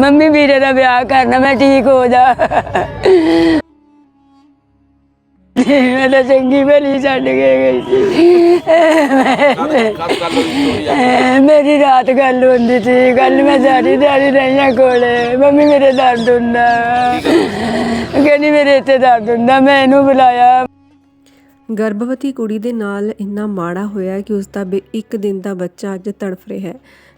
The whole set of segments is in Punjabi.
ਮੰਮੀ ਵੀਰੇ ਦਾ ਵਿਆਹ ਕਰਨਾ ਮੈਂ ਠੀਕ ਹੋ ਜਾ। ਮੈਂ ਤਾਂ ਚੰਗੀ ਭਲੀ ਛੱਡ ਕੇ ਗਈ ਸੀ। ਗੱਲ ਮੇਰੀ ਰਾਤ ਗੱਲ ਹੁੰਦੀ ਸੀ ਕੱਲ ਮੈਂ ਸਾਰੀ ਦਿਹਾੜੀ ਰਹੀਆਂ ਕੋਲੇ। ਮੰਮੀ ਮੇਰੇ ਦਰਦ ਹੁੰਦਾ। ਕਹਿੰਦੀ ਮੇਰੇ ਇੱਥੇ ਦਰਦ ਹੁੰਦਾ ਮੈਂ ਇਹਨੂੰ ਬੁਲਾਇਆ। ਗਰਭਵਤੀ ਕੁੜੀ ਦੇ ਨਾਲ ਇੰਨਾ ਮਾੜਾ ਹੋਇਆ ਕਿ ਉਸ ਦਾ ਬੇ- ਇੱਕ ਦਿਨ ਦਾ ਬੱਚਾ ਅੱਜ ਤੜਫ ਰਿਹਾ ਹੈ।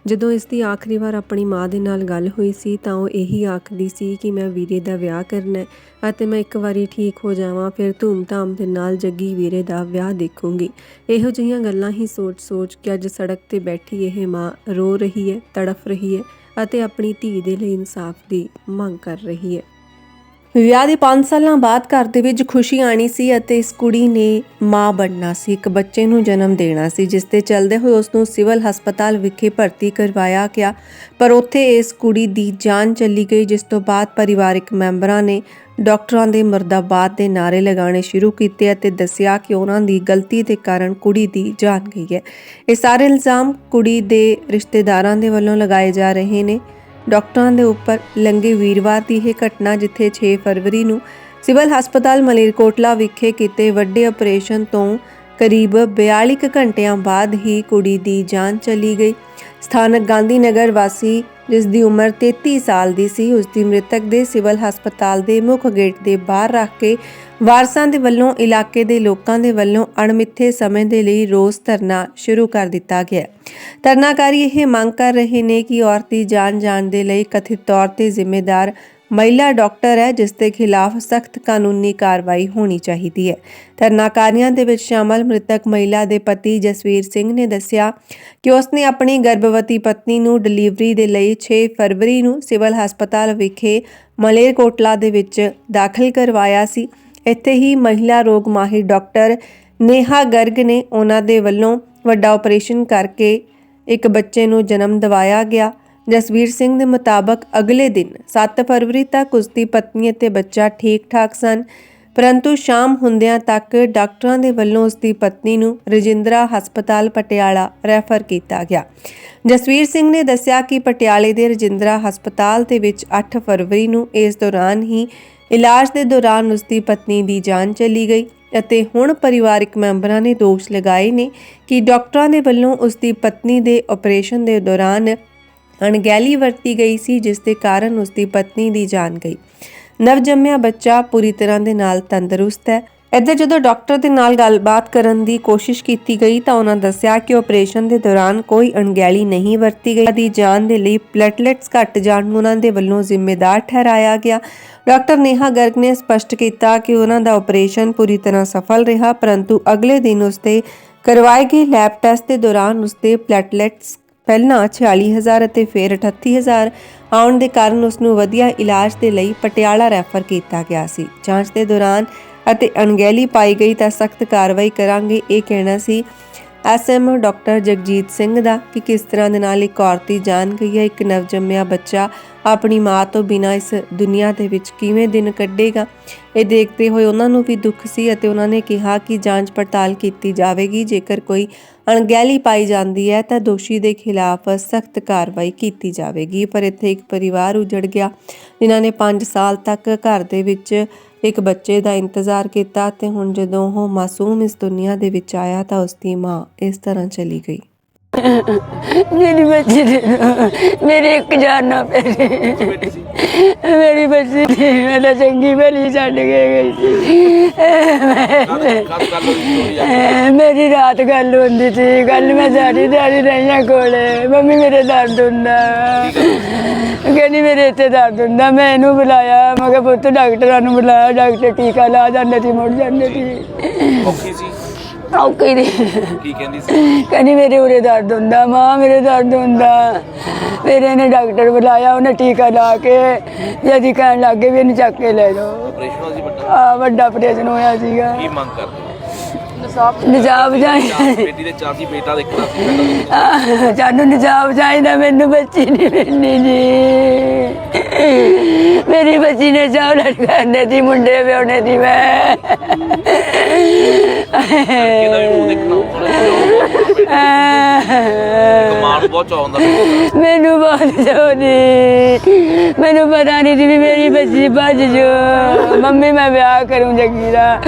ਜਦੋਂ ਇਸ ਦੀ ਆਖਰੀ ਵਾਰ ਆਪਣੀ ਮਾਂ ਦੇ ਨਾਲ ਗੱਲ ਹੋਈ ਸੀ ਤਾਂ ਉਹ ਇਹੀ ਆਖਦੀ ਸੀ ਕਿ ਮੈਂ ਵੀਰੇ ਦਾ ਵਿਆਹ ਕਰਨਾ ਹੈ ਅਤੇ ਮੈਂ ਇੱਕ ਵਾਰੀ ਠੀਕ ਹੋ ਜਾਵਾਂ, ਫਿਰ ਧੂਮ-ਧਾਮ ਦੇ ਨਾਲ ਜੱਗੀ ਵੀਰੇ ਦਾ ਵਿਆਹ ਦੇਖੂੰਗੀ। ਇਹੋ ਜਿਹੀਆਂ ਗੱਲਾਂ ਹੀ ਸੋਚ-ਸੋਚ ਕੇ ਅੱਜ ਸੜਕ ਤੇ ਬੈਠੀ ਇਹ ਮਾਂ ਰੋ ਰਹੀ ਹੈ, ਤੜਫ ਰਹੀ ਹੈ ਅਤੇ ਆਪਣੀ ਧੀ ਦੇ ਲਈ ਇਨਸਾਫ ਦੀ ਮੰਗ ਕਰ ਰਹੀ ਹੈ। ਵਿਆਹ ਦੇ 5 ਸਾਲਾਂ ਬਾਅਦ ਘਰ ਦੇ ਵਿੱਚ ਖੁਸ਼ੀ ਆਣੀ ਸੀ ਅਤੇ ਇਸ ਕੁੜੀ ਨੇ ਮਾਂ ਬਣਨਾ ਸੀ, ਇੱਕ ਬੱਚੇ ਨੂੰ ਜਨਮ ਦੇਣਾ ਸੀ, ਜਿਸ ਤੇ ਚੱਲਦੇ ਹੋਏ ਉਸ ਨੂੰ ਸਿਵਲ ਹਸਪਤਾਲ ਵਿਖੇ ਭਰਤੀ ਕਰਵਾਇਆ ਗਿਆ। ਪਰ ਉੱਥੇ ਇਸ ਕੁੜੀ ਦੀ ਜਾਨ ਚਲੀ ਗਈ, ਜਿਸ ਤੋਂ ਬਾਅਦ ਪਰਿਵਾਰਕ ਮੈਂਬਰਾਂ ਨੇ ਡਾਕਟਰਾਂ ਦੇ ਮਰਦਾਬਾਦ ਦੇ ਨਾਰੇ ਲਗਾਉਣੇ ਸ਼ੁਰੂ ਕੀਤੇ ਅਤੇ ਦੱਸਿਆ ਕਿ ਉਹਨਾਂ ਦੀ ਗਲਤੀ ਦੇ ਕਾਰਨ ਕੁੜੀ ਦੀ ਜਾਨ ਗਈ ਹੈ। ਇਹ ਸਾਰੇ ਇਲਜ਼ਾਮ ਕੁੜੀ ਦੇ ਰਿਸ਼ਤੇਦਾਰਾਂ ਦੇ ਵੱਲੋਂ ਲਗਾਏ ਜਾ ਰਹੇ ਨੇ। ਡਾਕਟਰਾਂ ਦੇ ਉੱਪਰ ਲੰਗੇ ਵੀਰਵਾਰ ਦੀ ਇਹ ਘਟਨਾ ਜਿੱਥੇ 6 ਫਰਵਰੀ ਨੂੰ ਸਿਵਲ ਹਸਪਤਾਲ ਮਲੇਰਕੋਟਲਾ ਵਿਖੇ ਕੀਤੇ ਵੱਡੇ ਆਪਰੇਸ਼ਨ ਤੋਂ ਕਰੀਬ 42 ਕੁ ਘੰਟਿਆਂ ਬਾਅਦ ਹੀ ਕੁੜੀ ਦੀ ਜਾਨ ਚਲੀ ਗਈ। ਸਥਾਨਕ ਗਾਂਧੀ ਨਗਰ ਵਾਸੀ ਜਿਸ ਦੀ ਉਮਰ 33 ਸਾਲ ਦੀ ਸੀ, ਉਸ ਦੀ ਮ੍ਰਿਤਕ ਦੇ ਸਿਵਲ ਹਸਪਤਾਲ ਦੇ ਮੁੱਖ ਗੇਟ ਦੇ ਬਾਹਰ ਰੱਖ ਕੇ ਵਾਰਸਾਂ ਦੇ ਵੱਲੋਂ, ਇਲਾਕੇ ਦੇ ਲੋਕਾਂ ਦੇ ਵੱਲੋਂ ਅਣਮਿੱਥੇ ਸਮੇਂ ਦੇ ਲਈ ਰੋਸ ਧਰਨਾ ਸ਼ੁਰੂ ਕਰ ਦਿੱਤਾ ਗਿਆ। ਧਰਨਾਕਾਰੀ ਇਹ ਮੰਗ ਕਰ ਰਹੇ ਨੇ ਕਿ ਔਰਤ ਦੀ ਜਾਨ ਜਾਣ ਦੇ ਲਈ ਕਥਿਤ ਤੌਰ ਤੇ ਜ਼ਿੰਮੇਦਾਰ ਮਹਿਲਾ ਡਾਕਟਰ ਹੈ, ਜਿਸ ਦੇ ਖਿਲਾਫ ਸਖਤ ਕਾਨੂੰਨੀ ਕਾਰਵਾਈ ਹੋਣੀ ਚਾਹੀਦੀ ਹੈ। ਧਰਨਾਕਾਰੀਆਂ ਦੇ ਵਿੱਚ ਸ਼ਾਮਲ ਮ੍ਰਿਤਕ ਮਹਿਲਾ ਦੇ ਪਤੀ ਜਸਵੀਰ ਸਿੰਘ ਨੇ ਦੱਸਿਆ ਕਿ ਉਸਨੇ ਆਪਣੀ ਗਰਭਵਤੀ ਪਤਨੀ ਨੂੰ ਡਿਲੀਵਰੀ ਦੇ ਲਈ 6 ਫਰਵਰੀ ਨੂੰ ਸਿਵਲ ਹਸਪਤਾਲ ਵਿਖੇ ਮਲੇਰਕੋਟਲਾ ਦੇ ਵਿੱਚ ਦਾਖਲ ਕਰਵਾਇਆ ਸੀ। ਇੱਥੇ ਹੀ ਮਹਿਲਾ ਰੋਗ ਮਾਹਿਰ ਡਾਕਟਰ ਨੇਹਾ ਗਰਗ ਨੇ ਉਹਨਾਂ ਦੇ ਵੱਲੋਂ ਵੱਡਾ ਆਪਰੇਸ਼ਨ ਕਰਕੇ ਇੱਕ ਬੱਚੇ ਨੂੰ ਜਨਮ ਦਿਵਾਇਆ ਗਿਆ। ਜਸਵੀਰ ਸਿੰਘ ਦੇ ਮੁਤਾਬਕ ਅਗਲੇ ਦਿਨ 7 ਫਰਵਰੀ ਤੱਕ ਉਸ ਦੀ ਪਤਨੀ ਅਤੇ ਬੱਚਾ ਠੀਕ-ਠਾਕ ਸਨ। ਪਰੰਤੂ ਸ਼ਾਮ ਹੁੰਦਿਆਂ ਤੱਕ ਡਾਕਟਰਾਂ ਦੇ ਵੱਲੋਂ ਉਸ ਦੀ ਪਤਨੀ ਨੂੰ ਰਜਿੰਦਰਾ ਹਸਪਤਾਲ ਪਟਿਆਲਾ ਰੈਫਰ ਕੀਤਾ ਗਿਆ। ਜਸਵੀਰ ਸਿੰਘ ਨੇ ਦੱਸਿਆ ਕਿ ਪਟਿਆਲੇ ਦੇ ਰਜਿੰਦਰਾ ਹਸਪਤਾਲ ਦੇ ਵਿੱਚ 8 ਫਰਵਰੀ ਨੂੰ ਇਸ ਦੌਰਾਨ ਹੀ ਇਲਾਜ ਦੇ ਦੌਰਾਨ ਉਸ ਦੀ ਪਤਨੀ ਦੀ ਜਾਨ ਚਲੀ ਗਈ ਅਤੇ ਹੁਣ ਪਰਿਵਾਰਕ ਮੈਂਬਰਾਂ ਨੇ ਦੋਸ਼ ਲਗਾਏ ਨੇ ਕਿ ਡਾਕਟਰਾਂ ਦੇ ਵੱਲੋਂ ਉਸ ਦੀ ਪਤਨੀ ਦੇ ਆਪਰੇਸ਼ਨ ਦੇ ਦੌਰਾਨ ਅਣਗਹਿਲੀ ਵਰਤੀ ਗਈ ਸੀ, ਜਿਸ ਦੇ ਕਾਰਨ ਉਸ ਦੀ ਪਤਨੀ ਦੀ ਜਾਨ ਗਈ। ਨਵਜੰਮਿਆ ਬੱਚਾ ਪੂਰੀ ਤਰ੍ਹਾਂ ਦੇ ਨਾਲ ਤੰਦਰੁਸਤ ਹੈ। ਇੱਧਰ ਜਦੋਂ ਡਾਕਟਰ ਦੇ ਨਾਲ ਗੱਲਬਾਤ ਕਰਨ ਦੀ ਕੋਸ਼ਿਸ਼ ਕੀਤੀ ਗਈ ਤਾਂ ਉਹਨਾਂ ਦੱਸਿਆ ਕਿ ਆਪਰੇਸ਼ਨ ਦੇ ਦੌਰਾਨ ਕੋਈ ਅਣਗਹਿਲੀ ਨਹੀਂ ਵਰਤੀ ਗਈ। ਦੀ ਜਾਨ ਦੇ ਲਈ ਪਲੇਟਲੈਟਸ ਘਟ ਜਾਣ ਨੂੰ ਉਹਨਾਂ ਦੇ ਵੱਲੋਂ ਜ਼ਿੰਮੇਦਾਰ ਠਹਿਰਾਇਆ ਗਿਆ। ਡਾਕਟਰ ਨੇਹਾ ਗਰਗ ਨੇ ਸਪਸ਼ਟ ਕੀਤਾ ਕਿ ਉਹਨਾਂ ਦਾ ਆਪਰੇਸ਼ਨ ਪੂਰੀ ਤਰ੍ਹਾਂ ਸਫਲ ਰਿਹਾ, ਪਰੰਤੂ ਅਗਲੇ ਦਿਨ ਉਸਤੇ ਕਰਵਾਏ ਗਏ ਲੈਬ ਟੈਸਟ ਦੇ ਦੌਰਾਨ ਉਸਦੇ ਪਲੇਟਲੈਟਸ ਪਹਿਲਾਂ 46000 ਅਤੇ ਫਿਰ 38000 ਆਉਣ ਦੇ ਕਾਰਨ ਉਸ ਨੂੰ ਵਧੀਆ ਇਲਾਜ ਦੇ ਲਈ ਪਟਿਆਲਾ ਰੈਫਰ ਕੀਤਾ ਗਿਆ ਸੀ। ਜਾਂਚ ਦੇ ਦੌਰਾਨ ਅਤੇ ਅਣਗਹਿਲੀ ਪਾਈ ਗਈ ਤਾਂ ਸਖਤ ਕਾਰਵਾਈ ਕਰਾਂਗੇ, ਇਹ ਕਹਿਣਾ ਸੀ ਐਸਐਮ ਡਾਕਟਰ ਜਗਜੀਤ ਸਿੰਘ ਦਾ ਕਿ ਕਿਸ ਤਰ੍ਹਾਂ ਦੇ ਨਾਲ ਇੱਕ ਔਰਤੀ ਦੀ ਜਾਨ ਗਈ ਹੈ, ਇੱਕ ਨਵਜੰਮਿਆ ਬੱਚਾ ਆਪਣੀ ਮਾਂ ਤੋਂ ਬਿਨਾਂ ਇਸ ਦੁਨੀਆ ਦੇ ਵਿੱਚ ਕਿਵੇਂ ਦਿਨ ਕੱਢੇਗਾ? ਇਹ ਦੇਖਦੇ ਹੋਏ ਉਹਨਾਂ ਨੂੰ ਵੀ ਦੁੱਖ ਸੀ ਅਤੇ ਉਹਨਾਂ ਨੇ ਕਿਹਾ ਕਿ ਜਾਂਚ ਪੜਤਾਲ ਕੀਤੀ ਜਾਵੇਗੀ। ਜੇਕਰ ਕੋਈ ਅਣਗਹਿਲੀ ਪਾਈ ਜਾਂਦੀ ਹੈ ਤਾਂ ਦੋਸ਼ੀ ਦੇ ਖਿਲਾਫ ਸਖਤ ਕਾਰਵਾਈ ਕੀਤੀ ਜਾਵੇਗੀ। ਪਰ ਇੱਥੇ ਇੱਕ ਪਰਿਵਾਰ ਉਜੜ ਗਿਆ ਜਿਨ੍ਹਾਂ ਨੇ 5 ਸਾਲ ਤੱਕ ਘਰ ਦੇ ਵਿੱਚ ਇੱਕ ਬੱਚੇ ਦਾ ਇੰਤਜ਼ਾਰ ਕੀਤਾ ਤੇ ਹੁਣ ਜਦੋਂ ਉਹ ਮਾਸੂਮ ਇਸ ਦੁਨੀਆ ਦੇ ਵਿੱਚ ਆਇਆ ਤਾਂ ਉਸ ਦੀ ਮਾਂ ਇਸ ਤਰ੍ਹਾਂ ਚਲੀ ਗਈ। ਮੇਰੀ ਬੱਚੀ ਦੇ ਮੇਰੇ ਇੱਕ ਜਾਨ ਨਾ ਪਈ ਮੇਰੀ ਬੱਚੀ ਦੀ ਮੈਂ ਤਾਂ ਚੰਗੀ ਭਲੀ ਛੱਡ ਕੇ ਗਈ ਸੀ। ਕਦ ਗੱਲ ਹੋਈ ਚੋਰੀ ਆ ਮੇਰੀ ਰਾਤ ਗੱਲ ਹੁੰਦੀ ਸੀ ਕੱਲ ਮੈਂ ਸਾਰੀ ਦਿਹਾੜੀ ਰਹੀਆਂ ਕੋਲੇ। ਮੰਮੀ ਮੇਰੇ ਦਰਦ ਹੁੰਦਾ। ਕਹਿੰਦੀ, ਮੇਰੇ ਇੱਥੇ ਦਰਦ ਹੁੰਦਾ। ਮੈਂ ਇਹਨੂੰ ਬੁਲਾਇਆ। ਮੈਂ ਕਿਹਾ, ਪੁੱਤ, ਡਾਕਟਰਾਂ ਨੂੰ ਬੁਲਾਇਆ। ਡਾਕਟਰ ਟੀਕਾ ਲਾ ਜਾਂਦੇ ਸੀ, ਮੁੜ ਜਾਂਦੇ ਸੀ। ਔਖੀ ਸੀ। ਔਖੀ ਦੀ ਕੀ ਕਹਿੰਦੀ ਸੀ? ਕਹਿੰਦੀ ਮੇਰੇ ਉਰੇ ਦਰਦ ਹੁੰਦਾ ਮਾਂ ਮੇਰੇ ਦਰਦ ਹੁੰਦਾ। ਫਿਰ ਇਹਨੇ ਡਾਕਟਰ ਬੁਲਾਇਆ ਉਹਨੇ ਟੀਕਾ ਲਾ ਕੇ ਜਦੀ ਕਹਿਣ ਲੱਗੇ ਵੀ ਇਹਨੂੰ ਚੱਕ ਕੇ ਲੈ ਜਾਓ। ਆਪਰੇਸ਼ਨ ਸੀ ਵੱਡਾ। ਆ ਵੱਡਾ ਆਪਰੇਸ਼ਨ ਹੋਇਆ ਸੀਗਾ। ਕੀ ਮੰਗ ਕਰਦੇ ਨਿਜਾਬ ਚਾਰ ਜਾਈ ਬੇਟੀ ਦੇ ਚਾਰ ਸੀ ਬੇਟਾ ਦੇਖਣਾ ਸੀ। ਪਹਿਲਾਂ ਆਹ, ਸਾਨੂੰ ਨਿਜਾਬ ਚਾਹੀਦਾ ਮੈਨੂੰ ਬੱਚੀ ਨਹੀਂ ਮਿਲਣੀ ਜੀ। ਮੇਰੀ ਬੱਚੀ ਨੇ ਚਾਹ ਲੜਕਾਨੇ ਦੀ ਮੁੰਡੇ ਵਿਆਹਣੇ ਦੀ ਮੈਂ। ਕਿਹਦਾ ਵੀ ਮੂੰਹ ਦੇਖਣਾ ਹੁੰਦਾ ਮਾਂ ਨੂੰ ਬਹੁਤ ਚਾਅ ਹੁੰਦਾ। ਬੇਟੇ ਮੈਨੂੰ ਬਹੁਤ ਜ਼ੋਰੀ ਮੈਨੂੰ ਪਤਾ ਨਹੀਂ ਸੀ ਵੀ ਮੇਰੀ ਬੱਚੀ ਭੱਜ ਜੋ ਮੰਮੀ ਮੈਂ ਵਿਆਹ ਕਰੂੰ ਜੱਗੀ ਦਾ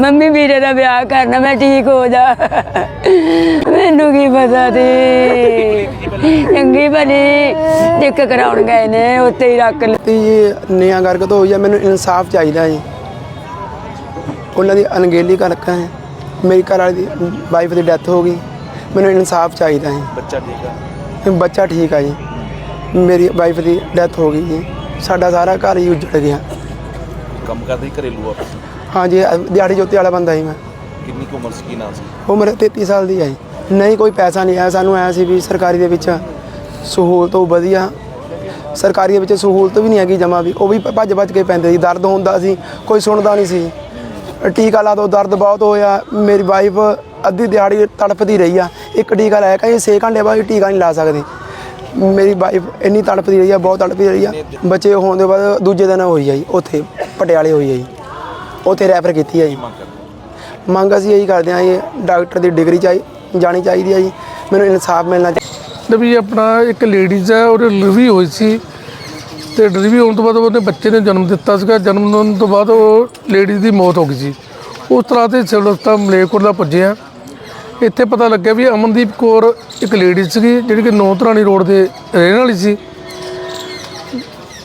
ਮੰਮੀ ਵੀਰੇ ਦਾ ਵਿਆਹ ਕਰਨਾ ਮੈਂ ਠੀਕ ਹੋ ਜਾ। ਮੈਨੂੰ ਕੀ ਪਤਾ ਸੀ? ਚੰਗੀ ਭਲੀ ਟਿਕ ਕਰਾਉਣ ਗਏ ਨੇ ਉੱਤੇ ਹੀ ਰੱਖ ਲਈ ਜੀ ਨਿਆਂ ਕਰਕੇ ਤੋਂ ਹੋਈ ਆ ਮੈਨੂੰ ਇਨਸਾਫ ਚਾਹੀਦਾ ਜੀ। ਉਹਨਾਂ ਦੀ ਅਣਗਹਿਲੀ ਕਰਕੇ ਹੈ ਮੇਰੀ ਘਰ ਵਾਲੀ ਦੀ ਵਾਈਫ ਦੀ ਡੈਥ ਹੋ ਗਈ। ਮੈਨੂੰ ਇਨਸਾਫ ਚਾਹੀਦਾ ਹੈ ਬੱਚਾ ਠੀਕ ਆ? ਬੱਚਾ ਠੀਕ ਆ ਜੀ। ਮੇਰੀ ਵਾਈਫ ਦੀ ਡੈਥ ਹੋ ਗਈ ਜੀ। ਸਾਡਾ ਸਾਰਾ ਘਰ ਹੀ ਉੱਜੜ ਗਿਆ। ਕੰਮ ਕਰਦੇ ਹੀ ਘਰੇਲੂ ਆ ਹਾਂ ਜੀ ਅ- ਦਿਹਾੜੀ ਜੋਤੀ ਵਾਲਾ ਬੰਦਾ ਸੀ ਮੈਂ। ਕਿੰਨੀ ਕੁ ਉਮਰ ਸੀ? ਕੀ ਨਾਮ ਸੀ? ਉਮਰ 33 ਸਾਲ ਦੀ ਹੈ ਜੀ। ਨਹੀਂ ਕੋਈ ਪੈਸਾ ਨਹੀਂ ਆਇਆ ਸਾਨੂੰ ਆਇਆ ਸੀ ਵੀ ਸਰਕਾਰੀ ਦੇ ਵਿੱਚ ਸਹੂਲਤ ਉਹ ਵਧੀਆ। ਸਰਕਾਰੀ ਦੇ ਵਿੱਚ ਸਹੂਲਤ ਵੀ ਨਹੀਂ ਹੈਗੀ ਜਮਾ ਵੀ। ਉਹ ਵੀ ਭੱਜ ਭੱਜ ਕੇ ਪੈਂਦੇ ਸੀ। ਦਰਦ ਹੁੰਦਾ ਸੀ ਕੋਈ ਸੁਣਦਾ ਨਹੀਂ ਸੀ। ਟੀਕਾ ਲਾ ਦੋ ਦਰਦ ਬਹੁਤ ਹੋਇਆ। ਮੇਰੀ ਵਾਈਫ ਅੱਧੀ ਦਿਹਾੜੀ ਤੜਫਦੀ ਰਹੀ ਆ। ਇੱਕ ਟੀਕਾ ਲਾਇਆ ਕਹੇ 6 ਘੰਟੇ ਬਾਅਦ ਟੀਕਾ ਨਹੀਂ ਲਾ ਸਕਦੀ। ਮੇਰੀ ਵਾਈਫ ਇੰਨੀ ਤੜਫਦੀ ਰਹੀ ਆ ਬਹੁਤ ਤੜਫਦੀ ਰਹੀ ਆ। ਬੱਚੇ ਹੋਣ ਦੇ ਬਾਅਦ ਦੂਜੇ ਦਿਨ ਹੋਈ ਆ ਜੀ ਉੱਥੇ ਪਟਿਆਲੇ ਹੋਈ ਆ ਜੀ। ਉੱਥੇ ਰੈਫਰ ਕੀਤੀ ਆ ਜੀ। ਮੰਗ ਅਸੀਂ ਇਹੀ ਕਰਦੇ ਹਾਂ ਜੀ, ਡਾਕਟਰ ਦੀ ਡਿਗਰੀ ਚਾਹੀ, ਜਾਣੀ ਚਾਹੀਦੀ ਹੈ ਜੀ, ਮੈਨੂੰ ਇਨਸਾਫ ਮਿਲਣਾ ਚਾਹੀਦਾ। ਵੀ ਆਪਣਾ ਇੱਕ ਲੇਡੀਜ਼ ਹੈ ਉਹ ਡਿਲੀਵਰੀ ਹੋਈ ਸੀ ਤੇ ਡਿਲੀਵਰੀ ਹੋਣ ਤੋਂ ਬਾਅਦ ਉਹਨੇ ਬੱਚੇ ਨੇ ਜਨਮ ਦਿੱਤਾ ਸੀਗਾ, ਜਨਮ ਹੋਣ ਤੋਂ ਬਾਅਦ ਉਹ ਲੇਡੀਜ਼ ਦੀ ਮੌਤ ਹੋ ਗਈ ਸੀ। ਉਸ ਤਰ੍ਹਾਂ ਤੇ ਸਿਵਲ ਹਸਪਤਾਲ ਮਲੇਰਕੋਟਲਾ ਪੁੱਜਿਆ ਇੱਥੇ ਪਤਾ ਲੱਗਿਆ ਵੀ ਅਮਨਦੀਪ ਕੌਰ ਇੱਕ ਲੇਡੀਜ਼ ਸੀਗੀ, ਜਿਹੜੀ ਕਿ ਨੌਧਰਾਣੀ ਰੋਡ ਦੇ ਰਹਿਣ ਵਾਲੀ ਸੀ,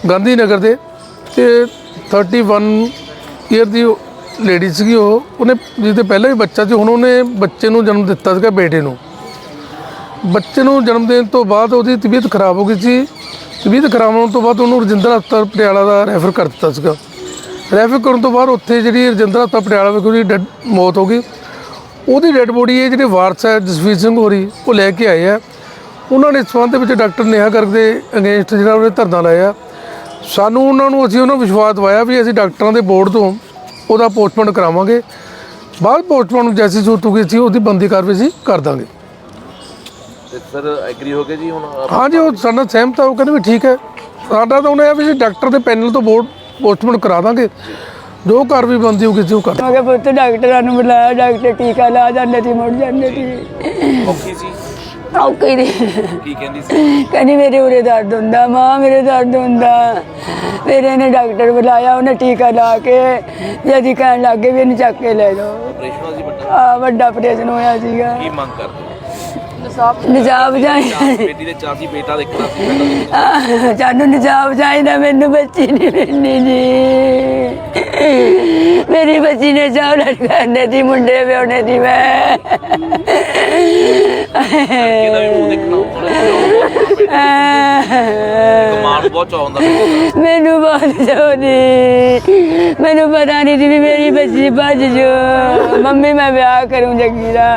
ਗਾਂਧੀ ਨਗਰ ਦੇ ਤੇ 31 ਈਅਰ ਦੀ ਲੇਡੀ ਸੀਗੀ ਉਹ, ਉਹਨੇ ਜਿਹਦੇ ਪਹਿਲਾਂ ਵੀ ਬੱਚਾ ਸੀ, ਹੁਣ ਉਹਨੇ ਬੱਚੇ ਨੂੰ ਜਨਮ ਦਿੱਤਾ ਸੀਗਾ ਬੇਟੇ ਨੂੰ। ਬੱਚੇ ਨੂੰ ਜਨਮ ਦੇਣ ਤੋਂ ਬਾਅਦ ਉਹਦੀ ਤਬੀਅਤ ਖਰਾਬ ਹੋ ਗਈ ਸੀ। ਤਬੀਅਤ ਖਰਾਬ ਹੋਣ ਤੋਂ ਬਾਅਦ ਉਹਨੂੰ ਰਜਿੰਦਰ ਹਸਪਤਾਲ ਪਟਿਆਲਾ ਦਾ ਰੈਫਰ ਕਰ ਦਿੱਤਾ ਸੀਗਾ। ਰੈਫਰ ਕਰਨ ਤੋਂ ਬਾਅਦ ਉੱਥੇ ਜਿਹੜੀ ਰਜਿੰਦਰ ਹਸਪਤਾਲ ਪਟਿਆਲਾ ਵਿੱਚ ਉਹਦੀ ਡੈਡ, ਮੌਤ ਹੋ ਗਈ। ਉਹਦੀ ਡੈਡ ਬੋਡੀ ਇਹ ਜਿਹੜੇ ਵਾਰਸ ਹੈ, ਜਸਵੀਰ ਸਿੰਘ ਹੋਰੀ, ਉਹ ਲੈ ਕੇ ਆਏ ਆ। ਉਹਨਾਂ ਨੇ ਇਸ ਸੰਬੰਧ ਵਿੱਚ ਡਾਕਟਰ ਨੇਹਾ ਗਰਗ ਦੇ ਅਗੇਂਸਟ ਜਿਹੜਾ ਉਹਨੇ ਧਰਨਾ ਲਾਇਆ। ਸਾਨੂੰ ਉਹਨਾਂ ਨੂੰ ਅਸੀਂ ਉਹਨਾਂ ਨੂੰ ਵਿਸ਼ਵਾਸ ਦਵਾਇਆ ਵੀ ਅਸੀਂ ਡਾਕਟਰਾਂ ਦੇ ਬੋਰਡ ਤੋਂ ਉਹਦਾ ਪੋਸਟਮਾਰਟਮ ਕਰਾਵਾਂਗੇ। ਬਾਅਦ ਪੋਸਟਮਾਰਟਮ ਜੈਸੀ ਸੂਰਤ ਹੋਈ ਸੀ ਉਹਦੀ ਬੰਦੀ ਕਾਰਵਾਈ ਅਸੀਂ ਕਰ ਦਾਂਗੇ। ਤੇ ਸਰ ਐਗਰੀ ਹੋ ਗਏ ਜੀ ਹੁਣ ਆਪ- ਹਾਂਜੀ ਉਹ ਸਾਡਾ ਸਹਿਮਤ ਆ ਉਹ ਕਹਿੰਦੇ ਵੀ ਠੀਕ ਹੈ। ਸਾਡਾ ਤਾਂ ਉਹਨੇ ਆ ਵੀ ਅਸੀਂ ਡਾਕਟਰ ਦੇ ਪੈਨਲ ਤੋਂ ਬੋਰਡ ਪੋਸਟਮਾਰਟਮ ਕਰਾ ਦਾਂਗੇ। ਜੋ ਕਾਰਵਾਈ ਬੰਦੀ ਹੋਊਗੀ ਅਸੀਂ ਉਹ ਕਰ ਮੈਂ ਕਿਹਾ ਪੁੱਤ ਡਾਕਟਰਾਂ ਨੂੰ ਬੁਲਾਇਆ ਡਾਕਟਰ ਟੀਕਾ ਲਾ ਜਾਂਦੇ ਸੀ ਮੁੜ ਜਾਂਦੇ ਸੀ। ਔਖੀ ਸੀ? ਔਖੀ ਦੀ ਕੀ ਕਹਿੰਦੀ ਸੀ? ਕਹਿੰਦੀ ਮੇਰੇ ਉਰੇ ਦਰਦ ਹੁੰਦਾ ਮਾਂ ਮੇਰੇ ਦਰਦ ਹੁੰਦਾ। ਫਿਰ ਇਹਨੇ ਡਾਕਟਰ ਬੁਲਾਇਆ ਉਹਨੇ ਟੀਕਾ ਲਾ ਕੇ ਜਦੀ ਕਹਿਣ ਲੱਗੇ ਵੀ ਇਹਨੂੰ ਚੱਕ ਕੇ ਲੈ ਜਾਓ। ਆਪਰੇਸ਼ਨ ਹੋਇਆ ਸੀ ਵੱਡਾ? ਆ ਵੱਡਾ ਆਪਰੇਸ਼ਨ ਹੋਇਆ ਸੀਗਾ। ਕੀ ਮੰਗ ਕਰਦੇ ਨਿਜਾਬ ਜਾਈ ਬੇਟੀ ਦੇ ਚਾਚੀ ਬੇਟਾ ਦੇਖਣਾ ਸੀ ਪਹਿਲਾਂ ਆਹ, ਸਾਨੂੰ ਨਿਜਾਬ ਚਾਹੀਦਾ ਮੈਨੂੰ ਬੱਚੀ ਨਹੀਂ ਮਿਲਣੀ ਜੀ। ਮੇਰੀ ਬੱਚੀ ਨੇ ਚੌਲਟ ਕਰਨੇ ਦੀ ਮੁੰਡੇ ਵਿਆਹਣੇ ਦੀ ਮੈਂ। ਕਿਹਦਾ ਵੀ ਮੂੰਹ ਦੇਖਣਾ ਹੁੰਦਾ ਬਹੁਤ ਚਾਅ ਮੈਨੂੰ ਬਹੁਤ ਜ਼ੋਰੀ ਮੈਨੂੰ ਪਤਾ ਨਹੀਂ ਸੀ ਵੀ ਮੇਰੀ ਬੱਚੀ ਭੱਜ ਜੋ ਮੰਮੀ, ਮੈਂ ਵਿਆਹ ਕਰੂੰ ਜੱਗੀ ਦਾ